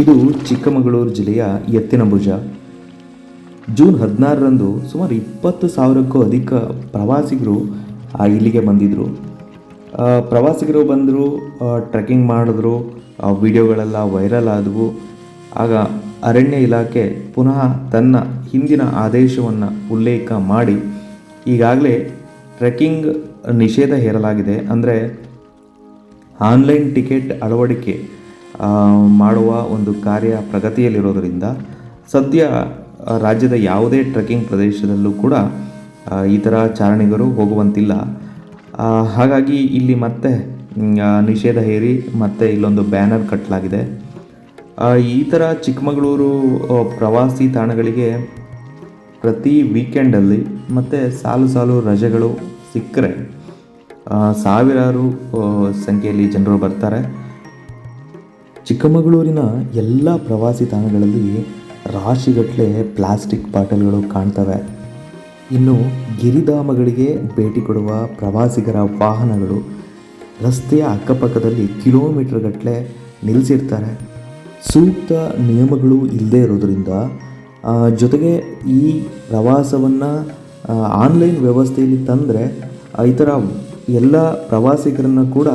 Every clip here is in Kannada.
ಇದು ಚಿಕ್ಕಮಗಳೂರು ಜಿಲ್ಲೆಯ ಎತ್ತಿನಭುಜ ಜೂನ್ ಹದಿನಾರರಂದು ಸುಮಾರು ಇಪ್ಪತ್ತು ಸಾವಿರಕ್ಕೂ ಅಧಿಕ ಪ್ರವಾಸಿಗರು ಇಲ್ಲಿಗೆ ಬಂದಿದ್ದರು ಪ್ರವಾಸಿಗರು ಬಂದರು ಟ್ರೆಕ್ಕಿಂಗ್ ಮಾಡಿದ್ರು ವಿಡಿಯೋಗಳೆಲ್ಲ ವೈರಲ್ ಆದವು. ಆಗ ಅರಣ್ಯ ಇಲಾಖೆ ಪುನಃ ತನ್ನ ಹಿಂದಿನ ಆದೇಶವನ್ನು ಉಲ್ಲೇಖ ಮಾಡಿ, ಈಗಾಗಲೇ ಟ್ರೆಕ್ಕಿಂಗ್ ನಿಷೇಧ ಹೇರಲಾಗಿದೆ. ಅಂದರೆ ಆನ್ಲೈನ್ ಟಿಕೆಟ್ ಅಳವಡಿಕೆ ಮಾಡುವ ಒಂದು ಕಾರ್ಯ ಪ್ರಗತಿಯಲ್ಲಿರೋದರಿಂದ ಸದ್ಯ ರಾಜ್ಯದ ಯಾವುದೇ ಟ್ರೆಕ್ಕಿಂಗ್ ಪ್ರದೇಶದಲ್ಲೂ ಕೂಡ ಈ ಥರ ಚಾರಣಿಗರು ಹೋಗುವಂತಿಲ್ಲ. ಹಾಗಾಗಿ ಇಲ್ಲಿ ಮತ್ತೆ ನಿಷೇಧ ಹೇರಿ ಮತ್ತೆ ಇಲ್ಲೊಂದು ಬ್ಯಾನರ್ ಕಟ್ಟಲಾಗಿದೆ ಈ ಥರ ಚಿಕ್ಕಮಗಳೂರು ಪ್ರವಾಸಿ ತಾಣಗಳಿಗೆ ಪ್ರತಿ ವೀಕೆಂಡಲ್ಲಿ ಮತ್ತು ಸಾಲು ಸಾಲು ರಜೆಗಳು ಸಿಕ್ಕರೆ ಸಾವಿರಾರು ಸಂಖ್ಯೆಯಲ್ಲಿ ಜನರು ಬರ್ತಾರೆ. ಚಿಕ್ಕಮಗಳೂರಿನ ಎಲ್ಲ ಪ್ರವಾಸಿ ತಾಣಗಳಲ್ಲಿ ರಾಶಿಗಟ್ಟಲೆ ಪ್ಲಾಸ್ಟಿಕ್ ಬಾಟಲ್ಗಳು ಕಾಣ್ತವೆ. ಇನ್ನು ಗಿರಿಧಾಮಗಳಿಗೆ ಭೇಟಿ ಕೊಡುವ ಪ್ರವಾಸಿಗರ ವಾಹನಗಳು ರಸ್ತೆಯ ಅಕ್ಕಪಕ್ಕದಲ್ಲಿ ಕಿಲೋಮೀಟರ್ ಗಟ್ಟಲೆ ನಿಲ್ಲಿಸಿರ್ತಾರೆ ಸೂಕ್ತ ನಿಯಮಗಳು ಇಲ್ಲದೇ ಇರೋದರಿಂದ ಜೊತೆಗೆ ಈ ಪ್ರವಾಸವನ್ನು ಆನ್ಲೈನ್ ವ್ಯವಸ್ಥೆಯಲ್ಲಿ ತಂದರೆ ಈ ಥರ ಎಲ್ಲ ಪ್ರವಾಸಿಗರನ್ನು ಕೂಡ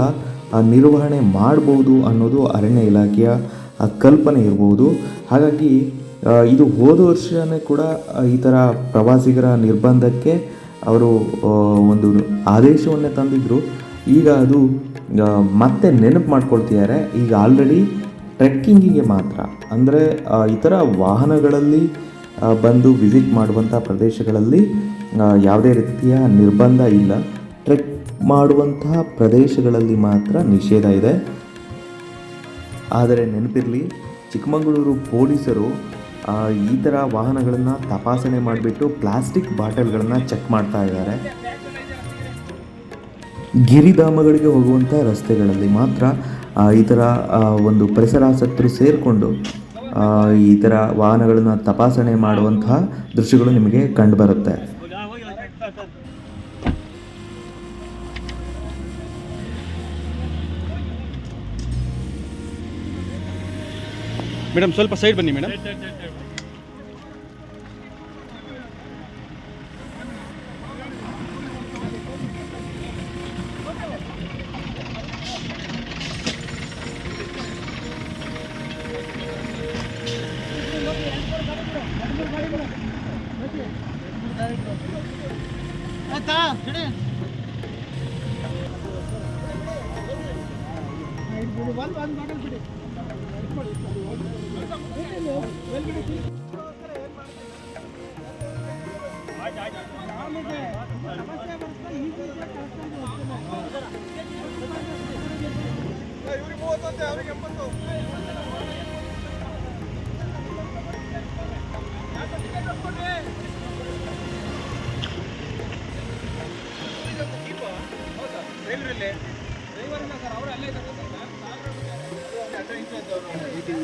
ನಿರ್ವಹಣೆ ಮಾಡ್ಬೋದು ಅನ್ನೋದು ಅರಣ್ಯ ಇಲಾಖೆಯ ಕಲ್ಪನೆ ಇರ್ಬೋದು. ಹಾಗಾಗಿ ಇದು ಹೋದ ವರ್ಷವೇ ಕೂಡ ಈ ಥರ ಪ್ರವಾಸಿಗರ ನಿರ್ಬಂಧಕ್ಕೆ ಅವರು ಒಂದು ಆದೇಶವನ್ನೇ ತಂದಿದ್ದರು ಈಗ ಅದು ಮತ್ತೆ ನೆನಪು ಮಾಡ್ಕೊಳ್ತಿದ್ದಾರೆ. ಈಗ ಆಲ್ರೆಡಿ ಟ್ರೆಕ್ಕಿಂಗಿಗೆ ಮಾತ್ರ. ಅಂದರೆ ಥರ ವಾಹನಗಳಲ್ಲಿ ಬಂದು ವಿಸಿಟ್ ಮಾಡುವಂಥ ಪ್ರದೇಶಗಳಲ್ಲಿ ಯಾವುದೇ ರೀತಿಯ ನಿರ್ಬಂಧ ಇಲ್ಲ. ಟ್ರೆಕ್ ಮಾಡುವಂತಹ ಪ್ರದೇಶಗಳಲ್ಲಿ ಮಾತ್ರ ನಿಷೇಧ ಇದೆ. ಆದರೆ ನೆನಪಿರಲಿ, ಚಿಕ್ಕಮಗಳೂರು ಪೊಲೀಸರು ಈ ಥರ ವಾಹನಗಳನ್ನು ತಪಾಸಣೆ ಮಾಡಿಬಿಟ್ಟು ಪ್ಲಾಸ್ಟಿಕ್ ಬಾಟಲ್ಗಳನ್ನು ಚೆಕ್ ಮಾಡ್ತಾ ಇದ್ದಾರೆ. ಗಿರಿಧಾಮಗಳಿಗೆ ಹೋಗುವಂಥ ರಸ್ತೆಗಳಲ್ಲಿ ಮಾತ್ರ ಈ ಥರ ಒಂದು ಪರಿಸರಾಸಕ್ತರು ಸೇರಿಕೊಂಡು ಈ ಥರ ವಾಹನಗಳನ್ನು ತಪಾಸಣೆ ಮಾಡುವಂತಹ ದೃಶ್ಯಗಳು ನಿಮಗೆ ಕಂಡುಬರುತ್ತೆ मैडम स्वल्प सैड बनी मैडम। ಇವ್ರಿಗೆ ಮೂವತ್ತಂತೆ ಅವ್ರಿಗೆ ಎಂಬತ್ತು ಡ್ರೈವರ್ ಇಲ್ಲ ಸರ್ ಅವರು ಅಲ್ಲೇ ಇದ್ದಾರೆ मीटिंग